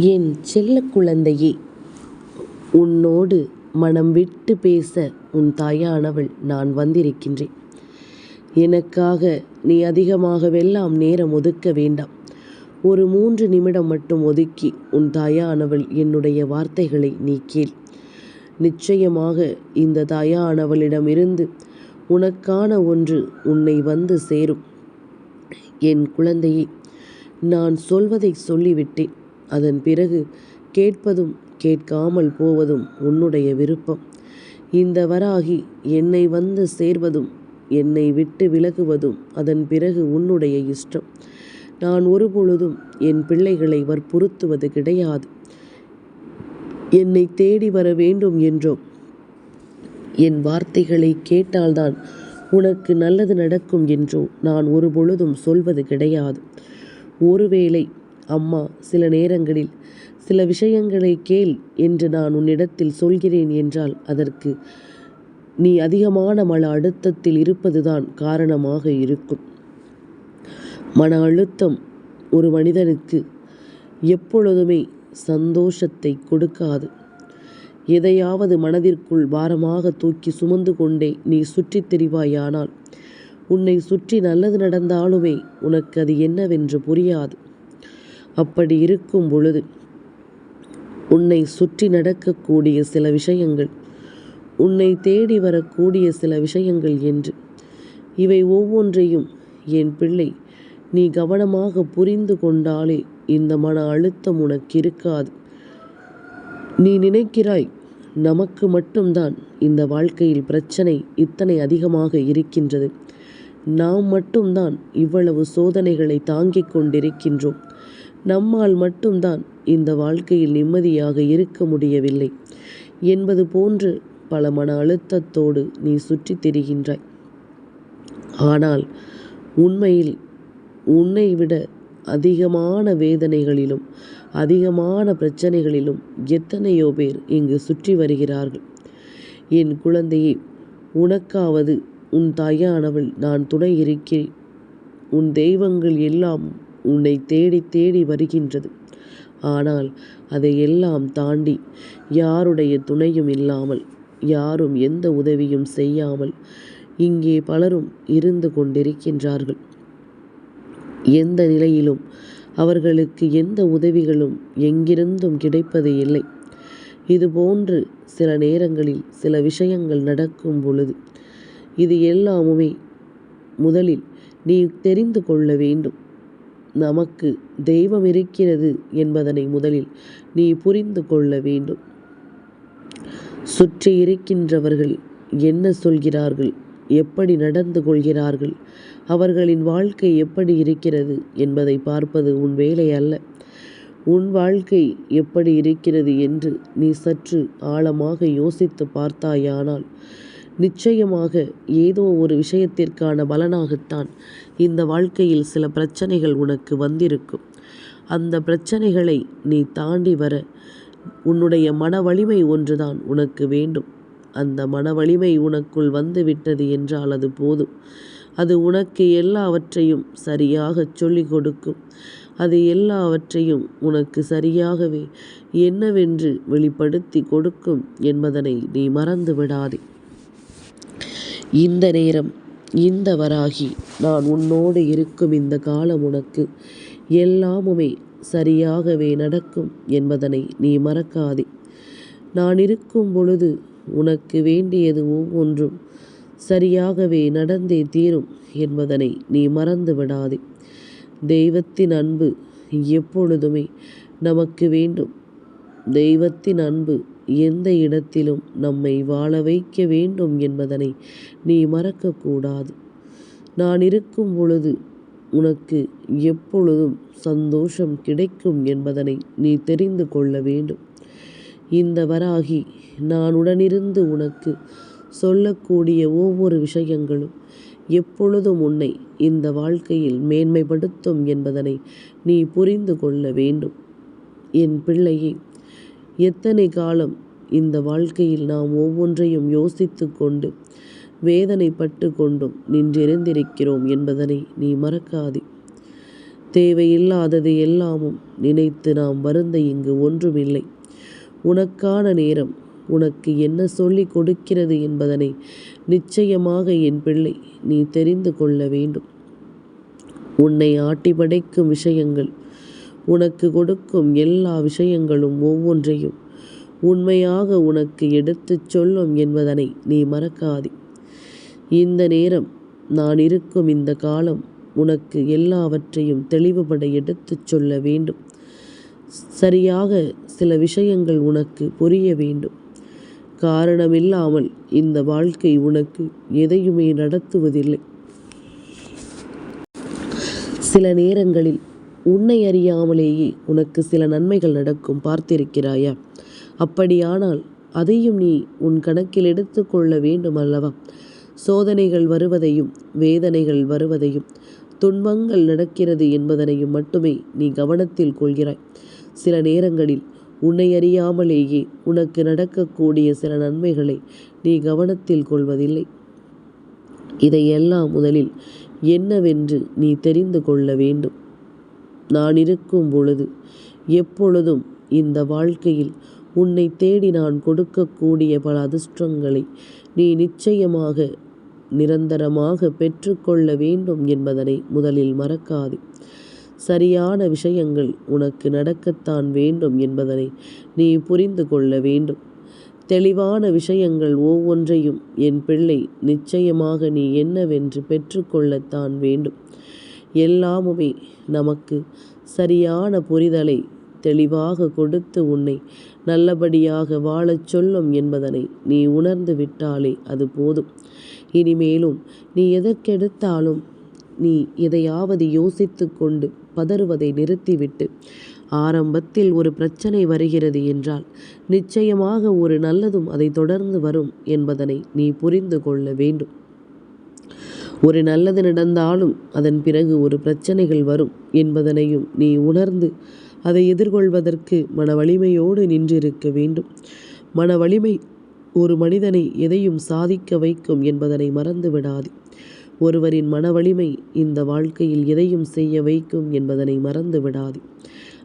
என் செல்ல குழந்தையே உன்னோடு மனம் விட்டு பேச உன் தாயானவள் நான் வந்திருக்கின்றேன். எனக்காக நீ அதிகமாகவெல்லாம் நேரம் ஒதுக்க வேண்டாம். ஒரு மூன்று நிமிடம் மட்டும் ஒதுக்கி உன் தாயானவள் என்னுடைய வார்த்தைகளை நீ கேள். நிச்சயமாக இந்த தாயானவளிடமிருந்து உனக்கான ஒன்று உன்னை வந்து சேரும். என் குழந்தையை நான் சொல்வதை சொல்லிவிட்டேன். அதன் பிறகு கேட்பதும் கேட்காமல் போவதும் உன்னுடைய விருப்பம். இந்த வராகி என்னை வந்து சேர்வதும் என்னை விட்டு விலகுவதும் அதன் பிறகு உன்னுடைய இஷ்டம். நான் ஒருபொழுதும் என் பிள்ளைகளை வற்புறுத்துவது கிடையாது. என்னை தேடி வர வேண்டும் என்றோ என் வார்த்தைகளை கேட்டால்தான் உனக்கு நல்லது நடக்கும் என்றோ நான் ஒரு பொழுதும் சொல்வது கிடையாது. ஒருவேளை அம்மா சில நேரங்களில் சில விஷயங்களை கேள் என்று நான் உன்னிடத்தில் சொல்கிறேன் என்றால் அதற்கு நீ அதிகமான மன அழுத்தத்தில் இருப்பதுதான் காரணமாக இருக்கும். மன அழுத்தம் ஒரு மனிதனுக்கு எப்பொழுதுமே சந்தோஷத்தை கொடுக்காது. எதையாவது மனதிற்குள் பாரமாக தூக்கி சுமந்து கொண்டே நீ சுற்றித் திரிவாயானால் உன்னை சுற்றி நல்லது நடந்தாலுமே உனக்கு அது என்னவென்று புரியாது. அப்படி இருக்கும் பொழுது உன்னை சுற்றி நடக்கக்கூடிய சில விஷயங்கள் உன்னை தேடி வரக்கூடிய சில விஷயங்கள் என்று. இவை ஒவ்வொன்றையும் என் பிள்ளை நீ கவனமாக புரிந்து கொண்டாலே இந்த மன அழுத்தம் உனக்கு இருக்காது. நீ நினைக்கிறாய் நமக்கு மட்டும்தான் இந்த வாழ்க்கையில் பிரச்சனை இத்தனை அதிகமாக இருக்கின்றது. நாம் மட்டும்தான் இவ்வளவு சோதனைகளை தாங்கிக் கொண்டிருக்கின்றோம். நம்மால் மட்டும்தான் இந்த வாழ்க்கையில் நிம்மதியாக இருக்க முடியவில்லை. என்பது போன்று பல மன அழுத்தத்தோடு நீ சுற்றித் திரிகின்றாய். ஆனால் உண்மையில் உன்னை விட அதிகமான வேதனைகளிலும் அதிகமான பிரச்சனைகளிலும் எத்தனையோ பேர் இங்கு சுற்றி வருகிறார்கள். என் குழந்தையே உனக்காவது உன் தாயானவள் நான் துணை இருக்கிறேன். உன் தெய்வங்கள் எல்லாம் உன்னை தேடி தேடி வருகின்றது. ஆனால் அதை எல்லாம் தாண்டி யாருடைய துணையும் இல்லாமல் யாரும் எந்த உதவியும் செய்யாமல் இங்கே பலரும் இருந்து கொண்டிருக்கின்றார்கள். எந்த நிலையிலும் அவர்களுக்கு எந்த உதவிகளும் எங்கிருந்தும் கிடைப்பது இல்லை. இதுபோன்று சில நேரங்களில் சில விஷயங்கள் நடக்கும் பொழுது இது எல்லாமுமே முதலில் நீ தெரிந்து கொள்ள வேண்டும். நமக்கு தெய்வம் இருக்கிறது என்பதனை முதலில் நீ புரிந்து கொள்ள வேண்டும். சுற்றி இருக்கின்றவர்கள் என்ன சொல்கிறார்கள்? எப்படி நடந்து கொள்கிறார்கள்? அவர்களின் வாழ்க்கை எப்படி இருக்கிறது என்பதை பார்ப்பது உன் வேலை அல்ல. உன் வாழ்க்கை எப்படி இருக்கிறது என்று நீ சற்று ஆழமாக யோசித்து பார்த்தாயானால் நிச்சயமாக ஏதோ ஒரு விஷயத்திற்கான பலனாகத்தான் இந்த வாழ்க்கையில் சில பிரச்சனைகள் உனக்கு வந்திருக்கும். அந்த பிரச்சனைகளை நீ தாண்டி வர உன்னுடைய மன வலிமை ஒன்றுதான் உனக்கு வேண்டும். அந்த மன வலிமை உனக்குள் வந்து விட்டது என்றால் அது போதும். அது உனக்கு எல்லாவற்றையும் சரியாகச் சொல்லிக் கொடுக்கும். அது எல்லாவற்றையும் உனக்கு சரியாகவே என்னவென்று வெளிப்படுத்தி கொடுக்கும் என்பதனை நீ மறந்து விடாதே இந்த நேரம் இந்த வராகி நான் உன்னோடு இருக்கும் இந்த காலம் உனக்கு எல்லாமுமே சரியாகவே நடக்கும் என்பதனை நீ மறக்காதே. நான் இருக்கும் பொழுது உனக்கு வேண்டியது ஒவ்வொன்றும் சரியாகவே நடந்தே தீரும் என்பதனை நீ மறந்து விடாதே. தெய்வத்தின் அன்பு எப்பொழுதுமே நமக்கு வேண்டும். தெய்வத்தின் அன்பு எந்த இடத்திலும் நம்மை வாழ வைக்க வேண்டும் என்பதனை நீ மறக்கக்கூடாது. நான் இருக்கும் பொழுது உனக்கு எப்பொழுதும் சந்தோஷம் கிடைக்கும் என்பதனை நீ தெரிந்து கொள்ள வேண்டும். இந்த வராகி நான் உடனிருந்து உனக்கு சொல்லக்கூடிய ஒவ்வொரு விஷயங்களும் எப்பொழுதும் உன்னை இந்த வாழ்க்கையில் மேன்மைப்படுத்தும் என்பதனை நீ புரிந்து கொள்ள வேண்டும். என் பிள்ளையை எத்தனை காலம் இந்த வாழ்க்கையில் நாம் ஒவ்வொன்றையும் யோசித்து கொண்டு வேதனைப்பட்டு கொண்டும் நின்றிருந்திருக்கிறோம் என்பதனை நீ மறக்காதே. தேவையில்லாதது எல்லாமும் நினைத்து நாம் வருந்த இங்கு ஒன்றுமில்லை. உனக்கான நேரம் உனக்கு என்ன சொல்லிக் கொடுக்கிறது என்பதனை நிச்சயமாக என் பிள்ளை நீ தெரிந்து கொள்ள வேண்டும். உன்னை ஆட்டி படைக்கும் விஷயங்கள் உனக்கு கொடுக்கும் எல்லா விஷயங்களும் ஒவ்வொன்றையும் உண்மையாக உனக்கு எடுத்துச் சொல்லும் என்பதனை நீ மறக்காதே. இந்த நேரம் நான் இருக்கும் இந்த காலம் உனக்கு எல்லாவற்றையும் தெளிவுபட எடுத்துச் சொல்ல வேண்டும். சரியாக சில விஷயங்கள் உனக்கு புரிய வேண்டும். காரணமில்லாமல் இந்த வாழ்க்கை உனக்கு எதையுமே நடத்துவதில்லை. சில நேரங்களில் உன்னை அறியாமலேயே உனக்கு சில நன்மைகள் நடக்கும் பார்த்திருக்கிறாயா? அப்படியானால் அதையும் நீ உன் கணக்கில் எடுத்துக்கொள்ள வேண்டும் அல்லவா? சோதனைகள் வருவதையும் வேதனைகள் வருவதையும் துன்பங்கள் நடக்கிறது என்பதனையும் மட்டுமே நீ கவனத்தில் கொள்கிறாய். சில நேரங்களில் உன்னை அறியாமலேயே உனக்கு நடக்கக்கூடிய சில நன்மைகளை நீ கவனத்தில் கொள்வதில்லை. இதையெல்லாம் முதலில் என்னவென்று நீ தெரிந்து கொள்ள வேண்டும். நான் இருக்கும் பொழுது எப்பொழுதும் இந்த வாழ்க்கையில் உன்னை தேடி நான் கொடுக்கக்கூடிய பல அதிர்ஷ்டங்களை நீ நிச்சயமாக நிரந்தரமாக பெற்றுக்கொள்ள வேண்டும் என்பதனை முதலில் மறக்காதே. சரியான விஷயங்கள் உனக்கு நடக்கத்தான் வேண்டும் என்பதனை நீ புரிந்து கொள்ள வேண்டும். தெளிவான விஷயங்கள் ஒவ்வொன்றையும் என் பிள்ளை நிச்சயமாக நீ என்னவென்று பெற்றுக்கொள்ளத்தான் வேண்டும். எல்லாமுமே நமக்கு சரியான புரிதலை தெளிவாக கொடுத்து உன்னை நல்லபடியாக வாழச் சொல்லும் என்பதனை நீ உணர்ந்து விட்டாலே அது போதும். இனிமேலும் நீ எதற்கெடுத்தாலும் நீ எதையாவது யோசித்து கொண்டு பதறுவதை நிறுத்திவிட்டு ஆரம்பத்தில் ஒரு பிரச்சனை வருகிறது என்றால் நிச்சயமாக ஒரு நல்லதும் அதை தொடர்ந்து வரும் என்பதனை நீ புரிந்து கொள்ள வேண்டும். ஒரு நல்லது நடந்தாலும் அதன் பிறகு ஒரு பிரச்சனைகள் வரும் என்பதனையும் நீ உணர்ந்து அதை எதிர்கொள்வதற்கு மன வலிமையோடு நின்றிருக்க வேண்டும். மன வலிமை ஒரு மனிதனை எதையும் சாதிக்க வைக்கும் என்பதனை மறந்து விடாது. ஒருவரின் மன வலிமை இந்த வாழ்க்கையில் எதையும் செய்ய வைக்கும் என்பதனை மறந்து விடாது.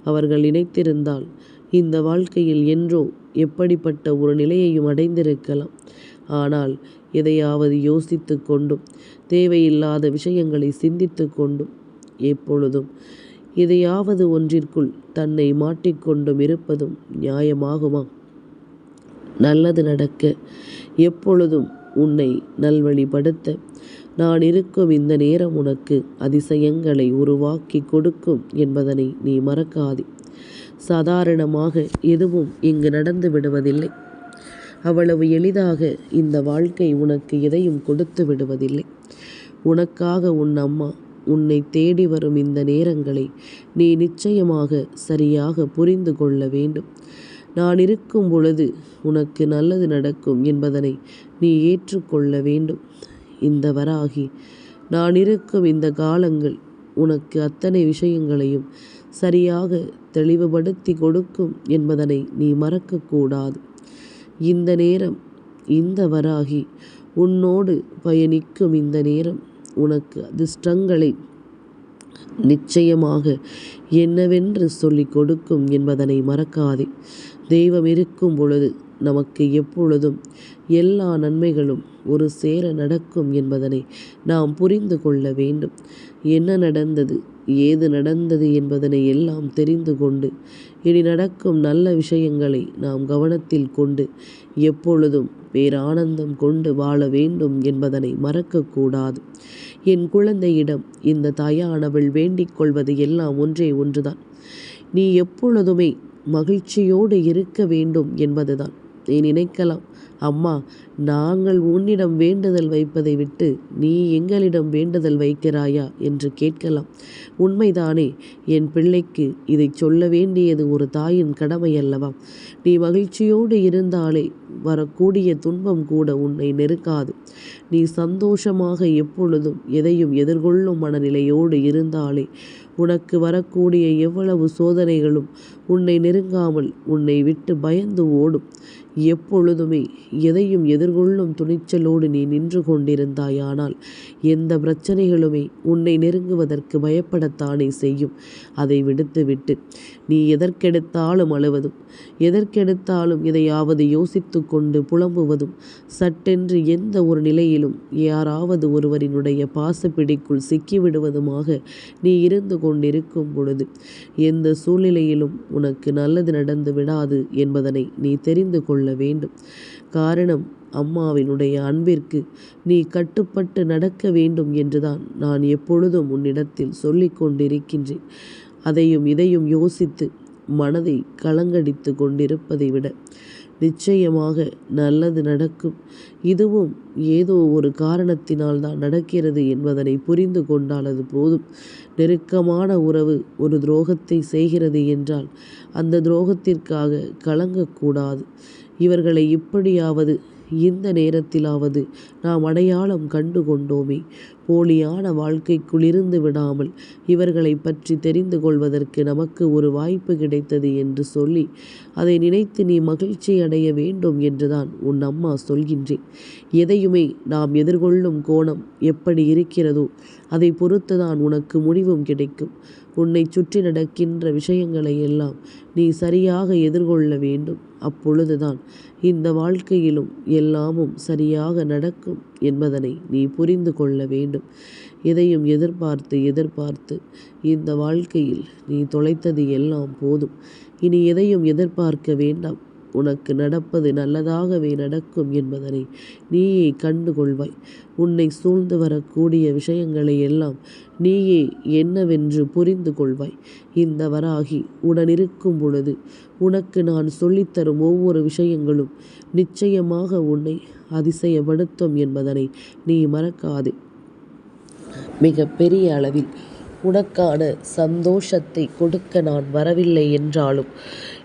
அவர்கள் நினைத்திருந்தால் இந்த வாழ்க்கையில் என்றோ எப்படிப்பட்ட ஒரு நிலையையும் அடைந்திருக்கலாம். ஆனால் எதையாவது யோசித்து கொண்டும் தேவையில்லாத விஷயங்களை சிந்தித்து கொண்டும் எப்பொழுதும் எதையாவது ஒன்றிற்குள் தன்னை மாட்டிக்கொண்டும் இருப்பதும் நியாயமாகுமா? நல்லது நடக்க எப்பொழுதும் உன்னை நல்வழிப்படுத்த நான் இருக்கும் இந்த நேரம் உனக்கு அதிசயங்களை உருவாக்கி கொடுக்கும் என்பதனை நீ மறக்காதே. சாதாரணமாக எதுவும் இங்கு நடந்து விடுவதில்லை. அவ்வளவு எளிதாக இந்த வாழ்க்கை உனக்கு எதையும் கொடுத்து விடுவதில்லை. உனக்காக உன் அம்மா உன்னை தேடி வரும் இந்த நேரங்களை நீ நிச்சயமாக சரியாக புரிந்து கொள்ள வேண்டும். நான் இருக்கும் பொழுது உனக்கு நல்லது நடக்கும் என்பதனை நீ ஏற்றுக்கொள்ள வேண்டும். இந்த வராகி நான் இருக்கும் இந்த காலங்கள் உனக்கு அத்தனை விஷயங்களையும் சரியாக தெளிவுபடுத்தி கொடுக்கும் என்பதனை நீ மறக்கக்கூடாது. இந்த நேரம் இந்த வராகி உன்னோடு பயணிக்கும் இந்த நேரம் உனக்கு அதிர்ஷ்டங்களை நிச்சயமாக என்னவென்று சொல்லிக் கொடுக்கும் என்பதனை மறக்காதே. தெய்வம் இருக்கும் பொழுது நமக்கு எப்பொழுதும் எல்லா நன்மைகளும் ஒரு சேர நடக்கும் என்பதனை நாம் புரிந்து கொள்ள வேண்டும். என்ன நடந்தது ஏது நடந்தது என்பதனை எல்லாம் தெரிந்து கொண்டு இனி நடக்கும் நல்ல விஷயங்களை நாம் கவனத்தில் கொண்டு எப்பொழுதும் பேரானந்தம் கொண்டு வாழ வேண்டும் என்பதனை மறக்கக்கூடாது. என் குழந்தையிடம் இந்த தாயானவள் வேண்டிக் கொள்வது எல்லாம் ஒன்றே ஒன்றுதான். நீ எப்பொழுதுமே மகிழ்ச்சியோடு இருக்க வேண்டும் என்பதுதான். நீ நினைக்கலாம் அம்மா நாங்கள் உன்னிடம் வேண்டுதல் வைப்பதை விட்டு நீ எங்களிடம் வேண்டுதல் வைக்கிறாயா என்று கேட்கலாம். உண்மைதானே என் பிள்ளைக்கு இதை சொல்ல வேண்டியது ஒரு தாயின் கடமை அல்லவா நீ மகிழ்ச்சியோடு இருந்தாலே வரக்கூடிய துன்பம் கூட உன்னை நெருக்காது. நீ சந்தோஷமாக எப்பொழுதும் எதையும் எதிர்கொள்ளும் மனநிலையோடு இருந்தாலே உனக்கு வரக்கூடிய எவ்வளவு சோதனைகளும் உன்னை நெருங்காமல் உன்னை விட்டு பயந்து ஓடும். எப்பொழுதுமே எதையும் எதிர்கொள்ளும் துணிச்சலோடு நீ நின்று கொண்டிருந்தாயானால் எந்த பிரச்சனைகளுமே உன்னை நெருங்குவதற்கு பயப்படத்தானே செய்யும். அதை விடுத்துவிட்டு நீ எதற்கெடுத்தாலும் அழுவதும் எதற்கெடுத்தாலும் எதையாவது யோசித்து கொண்டு புலம்புவதும் சட்டென்று எந்த ஒரு நிலையிலும் யாராவது ஒருவரினுடைய பாசப்பிடிக்குள் சிக்கிவிடுவதுமாக நீ இருந்து கொண்டிருக்கும் பொழுது எந்த சூழ்நிலையிலும் உனக்கு நல்லது நடந்து விடாது என்பதனை நீ தெரிந்து கொள்ள வேண்டும். காரணம் அம்மாவினுடைய அன்பிற்கு நீ கட்டுப்பட்டு நடக்க வேண்டும் என்றுதான் நான் எப்பொழுதும் உன்னிடத்தில் சொல்லிக் கொண்டிருக்கின்றேன். அதையும் இதையும் யோசித்து மனதை கலங்கடித்து கொண்டிருப்பதை விட நிச்சயமாக நல்லது நடக்கும். இதுவும் ஏதோ ஒரு காரணத்தினால் தான் நடக்கிறது என்பதனை புரிந்து கொண்டால் அது போதும். நெருக்கமான உறவு ஒரு துரோகத்தை செய்கிறது என்றால் அந்த துரோகத்திற்காக கலங்கக்கூடாது. இவர்களை இப்படியாவது இந்த நேரத்திலாவது நாம் அடையாளம் கண்டு கொண்டோமே போலியான வாழ்க்கைக்குளிர்ந்து விடாமல் இவர்களை பற்றி தெரிந்து கொள்வதற்கு நமக்கு ஒரு வாய்ப்பு கிடைத்தது என்று சொல்லி அதை நினைத்து நீ மகிழ்ச்சி அடைய வேண்டும் என்றுதான் உன் அம்மா சொல்கின்றேன். எதையுமே நாம் எதிர்கொள்ளும் கோணம் எப்படி இருக்கிறதோ அதை பொறுத்துதான் உனக்கு முடிவும் கிடைக்கும். உன்னை சுற்றி நடக்கின்ற விஷயங்களை எல்லாம் நீ சரியாக எதிர்கொள்ள வேண்டும். அப்பொழுதுதான் இந்த வாழ்க்கையிலும் எல்லாமும் சரியாக நடக்கும் என்பதனை நீ புரிந்து கொள்ள வேண்டும். எதையும் எதிர்பார்த்து எதிர்பார்த்து இந்த வாழ்க்கையில் நீ தொலைத்தது எல்லாம் போதும். இனி எதையும் எதிர்பார்க்க வேண்டாம். உனக்கு நடப்பது நல்லதாகவே நடக்கும் என்பதனை நீயே கண்டு கொள்வாய் உன்னை சூழ்ந்து வரக்கூடிய விஷயங்களை எல்லாம் நீயே என்னவென்று புரிந்து கொள்வாய். இந்த வராகி உடனிருக்கும் பொழுது உனக்கு நான் சொல்லித்தரும் ஒவ்வொரு விஷயங்களும் நிச்சயமாக உன்னை அதிசயப்படுத்தும் என்பதனை நீ மறக்காதே. மிக பெரிய அளவில் உனக்கான சந்தோஷத்தை கொடுக்க நான் வரவில்லை என்றாலும்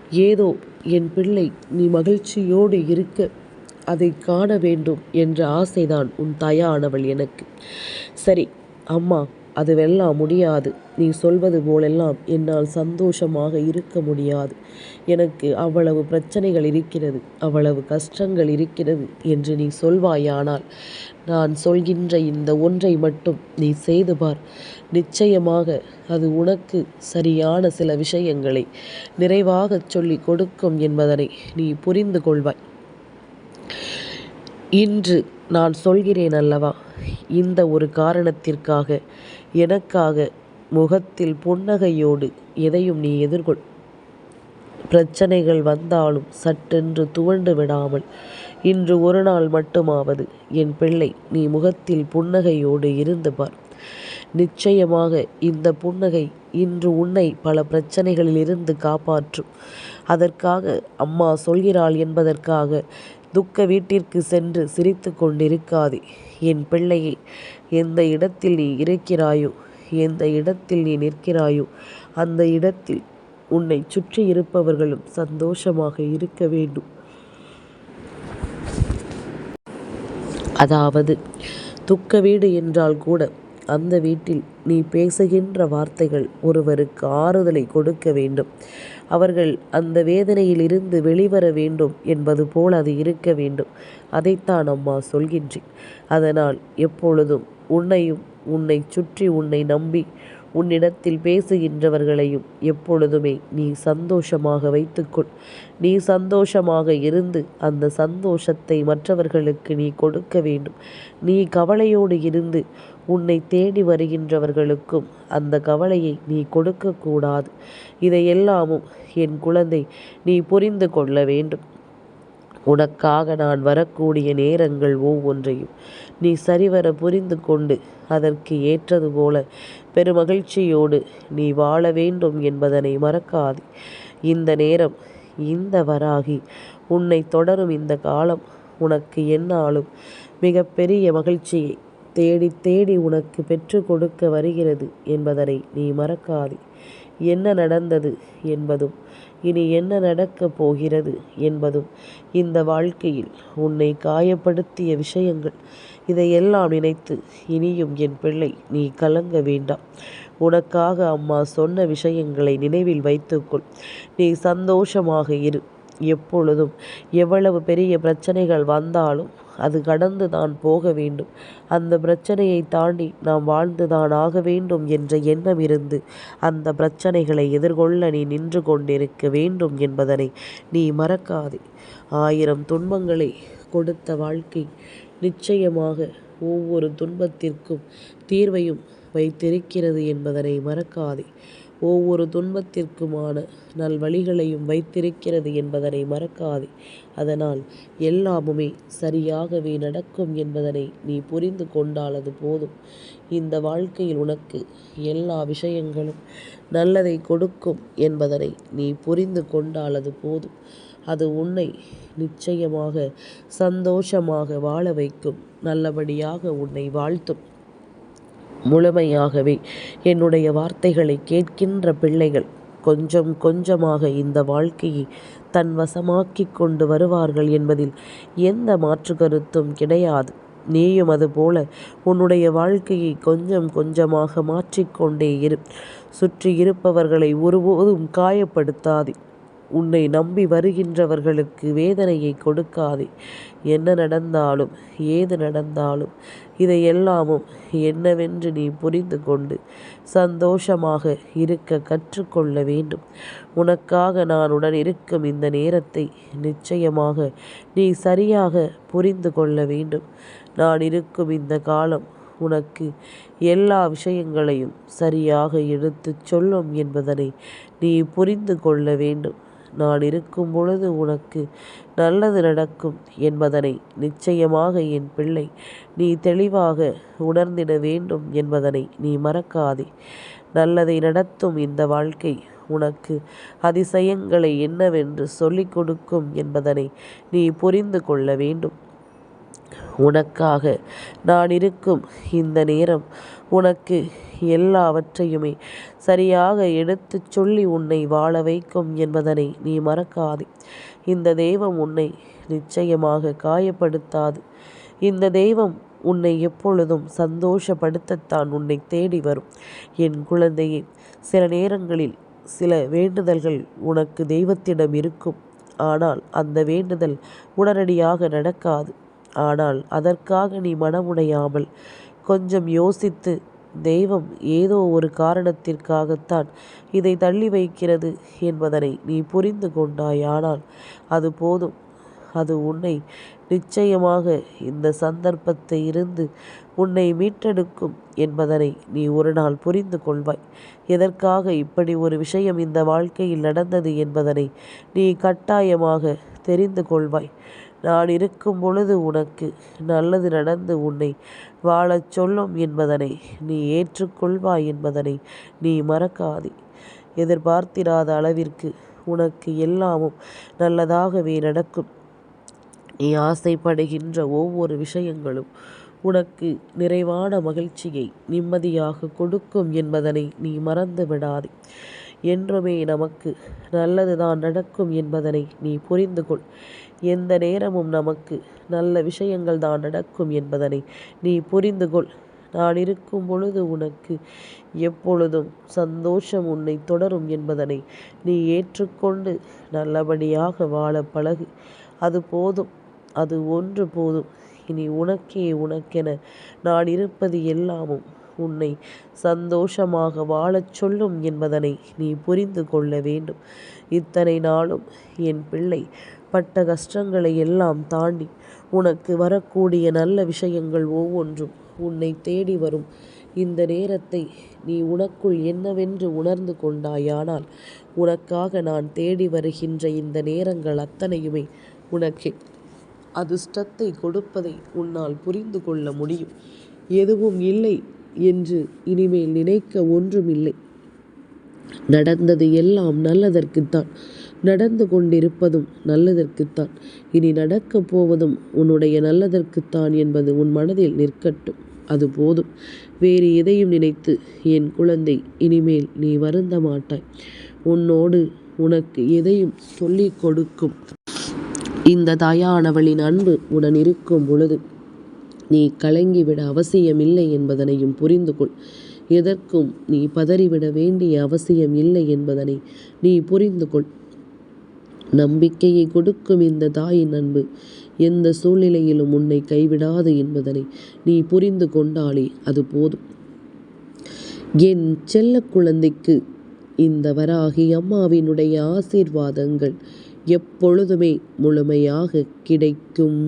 ஏதோ என் பிள்ளை நீ மகிழ்ச்சியோடு இருக்க அதை காண வேண்டும் என்ற ஆசைதான் உன் தாயானவள் எனக்கு. சரி அம்மா அதுவெல்லாம் முடியாது. நீ சொல்வது போலெல்லாம் என்னால் சந்தோஷமாக இருக்க முடியாது. எனக்கு அவ்வளவு பிரச்சனைகள் இருக்கிறது அவ்வளவு கஷ்டங்கள் இருக்கிறது என்று நீ சொல்வாயானால் நான் சொல்கின்ற இந்த ஒன்றை மட்டும் நீ செய்து பார். நிச்சயமாக அது உனக்கு சரியான சில விஷயங்களை நிறைவாகச் சொல்லி கொடுக்கும் என்பதனை நீ புரிந்து கொள்வாய். இன்று நான் சொல்கிறேன் அல்லவா? இந்த ஒரு காரணத்திற்காக எனக்காக முகத்தில் புன்னகையோடு எதையும் நீ எதிர்கொள். பிரச்சனைகள் வந்தாலும் சட்டென்று துவண்டு விடாமல் இன்று ஒரு நாள் மட்டுமாவது என் பிள்ளை நீ முகத்தில் புன்னகையோடு இருந்து பார். நிச்சயமாக இந்த புன்னகை இன்று உன்னை பல பிரச்சனைகளில் இருந்து காப்பாற்றும். அதற்காக அம்மா சொல்கிறாள் என்பதற்காக துக்க வீட்டிற்கு சென்று சிரித்து கொண்டிருக்காதே. என் பிள்ளையே எந்த இடத்தில் நீ இருக்கிறாயோ எந்த இடத்தில் நீ நிற்கிறாயோ அந்த இடத்தில் உன்னை சுற்றி இருப்பவர்களும் சந்தோஷமாக இருக்க வேண்டும். அதாவது துக்க வீடு என்றால் கூட அந்த வீட்டில் நீ பேசுகின்ற வார்த்தைகள் ஒருவருக்கு ஆறுதலை கொடுக்க வேண்டும். அவர்கள் அந்த வேதனையிலிருந்து வெளிவர வேண்டும் என்பது போல் அது இருக்க வேண்டும். அதைத்தான் அம்மா சொல்கின்றேன். அதனால் எப்பொழுதும் உன்னையும் உன்னை சுற்றி உன்னை நம்பி உன்னிடத்தில் பேசுகின்றவர்களையும் எப்பொழுதுமே நீ சந்தோஷமாக வைத்துக்கொள். நீ சந்தோஷமாக இருந்து அந்த சந்தோஷத்தை மற்றவர்களுக்கு நீ கொடுக்க வேண்டும். நீ கவலையோடு இருந்து உன்னை தேடி வருகின்றவர்களுக்கும் அந்த கவலையை நீ கொடுக்கக்கூடாது. இதையெல்லாமும் என் குழந்தை நீ புரிந்து கொள்ள வேண்டும். உனக்காக நான் வரக்கூடிய நேரங்கள் ஒவ்வொன்றையும் நீ சரிவர புரிந்து கொண்டு அதற்கு ஏற்றது போல பெருமகிழ்ச்சியோடு நீ வாழ வேண்டும் என்பதனை மறக்காது. இந்த நேரம் இந்த வராகி உன்னை தொடரும் இந்த காலம் உனக்கு என்னாலும் மிகப்பெரிய மகிழ்ச்சியை தேடி தேடி உனக்கு பெற்று கொடுக்க வருகிறது என்பதனை நீ மறக்காதே. என்ன நடந்தது என்பதும் இனி என்ன நடக்கப் போகிறது என்பதும் இந்த வாழ்க்கையில் உன்னை காயப்படுத்திய விஷயங்கள் இதையெல்லாம் நினைத்து இனியும் என் பிள்ளை நீ கலங்க வேண்டாம். உனக்காக அம்மா சொன்ன விஷயங்களை நினைவில் வைத்துக்கொள். நீ சந்தோஷமாக இரு. எப்பொழுதும் எவ்வளவு பெரிய பிரச்சனைகள் வந்தாலும் அது கடந்து தான் போக வேண்டும். அந்த பிரச்சனையை தாண்டி நாம் வாழ்ந்துதான் ஆக வேண்டும் என்ற எண்ணம் இருந்து அந்த பிரச்சனைகளை எதிர்கொள்ள நீ நின்று கொண்டிருக்க வேண்டும் என்பதனை நீ மறக்காதே. ஆயிரம் துன்பங்களை கொடுத்த வாழ்க்கை நிச்சயமாக ஒவ்வொரு துன்பத்திற்கும் தீர்வையும் வைத்திருக்கிறது என்பதனை மறக்காதே. ஒவ்வொரு துன்பத்திற்குமான நல்வழிகளையும் வைத்திருக்கிறது என்பதனை மறக்காதே. அதனால் எல்லாமுமே சரியாகவே நடக்கும் என்பதனை நீ புரிந்து கொண்டால் அது போதும். இந்த வாழ்க்கையில் உனக்கு எல்லா விஷயங்களும் நல்லதை கொடுக்கும் என்பதனை நீ புரிந்து கொண்டால் அது போதும். அது உன்னை நிச்சயமாக சந்தோஷமாக வாழ வைக்கும். நல்லபடியாக உன்னை வாழ்த்தும். முழுமையாகவே என்னுடைய வார்த்தைகளை கேட்கின்ற பிள்ளைகள் கொஞ்சம் கொஞ்சமாக இந்த வாழ்க்கையை தன் வசமாக்கிக் கொண்டு வருவார்கள் என்பதில் எந்த மாற்று கருத்தும் கிடையாது. நீயும் அதுபோல உன்னுடைய வாழ்க்கையை கொஞ்சம் கொஞ்சமாக மாற்றிக்கொண்டே இரு. சுற்றி இருப்பவர்களை ஒருபோதும் காயப்படுத்தாதே. உன்னை நம்பி வருகின்றவர்களுக்கு வேதனையை கொடுக்காதே. என்ன நடந்தாலும் ஏது நடந்தாலும் இதையெல்லாமும் என்னவென்று நீ புரிந்து கொண்டு சந்தோஷமாக இருக்க கற்றுக்கொள்ள வேண்டும். உனக்காக நான் உடன் இருக்கும் இந்த நேரத்தை நிச்சயமாக நீ சரியாக புரிந்து கொள்ள வேண்டும். நான் இருக்கும் இந்த காலம் உனக்கு எல்லா விஷயங்களையும் சரியாக எடுத்துச் சொல்லும் என்பதனை நீ புரிந்து கொள்ள வேண்டும். நான் இருக்கும் பொழுது உனக்கு நல்லது நடக்கும் என்பதனை நிச்சயமாக என் பிள்ளை நீ தெளிவாக உணர்ந்திட வேண்டும் என்பதனை நீ மறக்காதே. நல்லதை நடத்தும் இந்த வாழ்க்கை உனக்கு அதிசயங்களை என்னவென்று சொல்லிக் கொடுக்கும் என்பதனை நீ புரிந்து கொள்ள வேண்டும். உனக்காக நான் இருக்கும் இந்த நேரம் உனக்கு எல்லாவற்றையுமே சரியாக எடுத்துச் சொல்லி உன்னை வாழ வைக்கும் என்பதனை நீ மறக்காதே. இந்த தெய்வம் உன்னை நிச்சயமாக காயப்படுத்தாது. இந்த தெய்வம் உன்னை எப்பொழுதும் சந்தோஷப்படுத்தத்தான் உன்னை தேடி வரும். என் குழந்தையே சில நேரங்களில் சில வேண்டுதல்கள் உனக்கு தெய்வத்திடம் இருக்கும். ஆனால் அந்த வேண்டுதல் உடனடியாக நடக்காது. ஆனால் அதற்காக நீ மனமுடையாமல் கொஞ்சம் யோசித்து தெய்வம் ஏதோ ஒரு காரணத்திற்காகத்தான் இதை தள்ளி வைக்கிறது என்பதனை நீ புரிந்து கொண்டாயானால் அது போதும். அது உன்னை நிச்சயமாக இந்த சந்தர்ப்பத்தை இருந்து உன்னை மீட்டெடுக்கும் என்பதனை நீ ஒரு நாள் புரிந்து கொள்வாய். எதற்காக இப்படி ஒரு விஷயம் இந்த வாழ்க்கையில் நடந்தது என்பதனை நீ கட்டாயமாக தெரிந்து கொள்வாய். நான் இருக்கும் பொழுது உனக்கு நல்லது நடந்து உன்னை வாழச் சொல்லும் என்பதனை நீ ஏற்றுக்கொள்வாய் என்பதனை நீ மறக்காதே. எதிர்பார்த்திராத அளவிற்கு உனக்கு எல்லாமும் நல்லதாகவே நடக்கும். நீ ஆசைப்படுகின்ற ஒவ்வொரு விஷயங்களும் உனக்கு நிறைவான மகிழ்ச்சியை நிம்மதியாக கொடுக்கும் என்பதனை நீ மறந்து விடாதே என்றுமே நமக்கு நல்லதுதான் நடக்கும் என்பதனை நீ புரிந்து கொள் எந்த நேரமும் நமக்கு நல்ல விஷயங்கள் தான் நடக்கும் என்பதனை நீ புரிந்து கொள் நான் இருக்கும் பொழுது உனக்கு எப்பொழுதும் சந்தோஷம் உன்னை தொடரும் என்பதனை நீ ஏற்றுக்கொண்டு நல்லபடியாக வாழ பழகு. அது போதும் அது ஒன்று போதும். இனி உனக்கே உனக்கென நான் இருப்பது எல்லாமும் உன்னை சந்தோஷமாக வாழச் சொல்லும் என்பதனை நீ புரிந்து கொள்ள வேண்டும். இத்தனை நாளும் என் பிள்ளை பட்ட கஷ்டங்களை எல்லாம் தாண்டி உனக்கு வரக்கூடிய நல்ல விஷயங்கள் ஒவ்வொன்றும் உன்னை தேடி வரும். இந்த நேரத்தை நீ உனக்குள் என்னவென்று உணர்ந்து கொண்டாயானால் உனக்காக நான் தேடி வருகின்ற இந்த நேரங்கள் அத்தனையுமே உனக்கு அதிர்ஷ்டத்தை கொடுப்பதை உன்னால் புரிந்து கொள்ள முடியும். எதுவும் இல்லை என்று இனிமேல் நினைக்க ஒன்றுமில்லை. நடந்தது எல்லாம் நல்லதற்குத்தான். நடந்து கொண்டிருப்பதும் நல்லதற்குத்தான். இனி நடக்கப் போவதும் உன்னுடைய நல்லதற்குத்தான் என்பது உன் மனதில் நிற்கட்டும். அது போதும். வேறு எதையும் நினைத்து என் குழந்தை இனிமேல் நீ வருந்த மாட்டாய். உன்னோடு உனக்கு எதையும் சொல்லிக் கொடுக்கும். இந்த தாயானவளின் அன்பு உடன் இருக்கும் பொழுது நீ கலங்கிவிட அவசியமில்லை என்பதனையும் புரிந்து கொள் எதற்கும் நீ பதறிவிட வேண்டிய அவசியம் இல்லை என்பதனை நீ புரிந்து கொள் நம்பிக்கையை கொடுக்கும் இந்த தாயின் அன்பு எந்த சூழ்நிலையிலும் உன்னை கைவிடாது என்பதனை நீ புரிந்து கொண்டாலே அது போதும். என் செல்ல குழந்தைக்கு இந்த வராகி அம்மாவினுடைய ஆசீர்வாதங்கள் எப்பொழுதுமே முழுமையாக கிடைக்கும்.